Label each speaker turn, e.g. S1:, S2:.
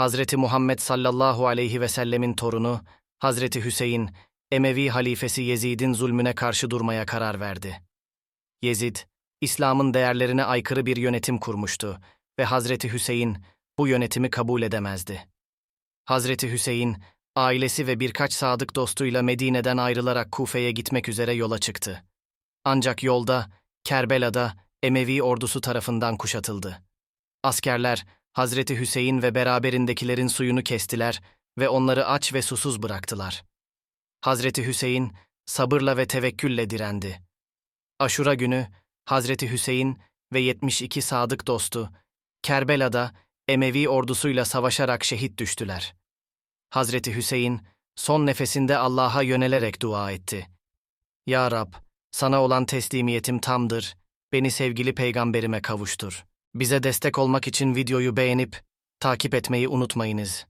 S1: Hazreti Muhammed sallallahu aleyhi ve sellemin torunu, Hazreti Hüseyin, Emevi halifesi Yezid'in zulmüne karşı durmaya karar verdi. Yezid, İslam'ın değerlerine aykırı bir yönetim kurmuştu ve Hazreti Hüseyin bu yönetimi kabul edemezdi. Hazreti Hüseyin, ailesi ve birkaç sadık dostuyla Medine'den ayrılarak Kufe'ye gitmek üzere yola çıktı. Ancak yolda, Kerbela'da Emevi ordusu tarafından kuşatıldı. Askerler, Hazreti Hüseyin ve beraberindekilerin suyunu kestiler ve onları aç ve susuz bıraktılar. Hazreti Hüseyin, sabırla ve tevekkülle direndi. Aşura günü, Hazreti Hüseyin ve 72 sadık dostu, Kerbela'da Emevi ordusuyla savaşarak şehit düştüler. Hazreti Hüseyin, son nefesinde Allah'a yönelerek dua etti. Ya Rab, sana olan teslimiyetim tamdır, beni sevgili peygamberime kavuştur. Bize destek olmak için videoyu beğenip, takip etmeyi unutmayınız.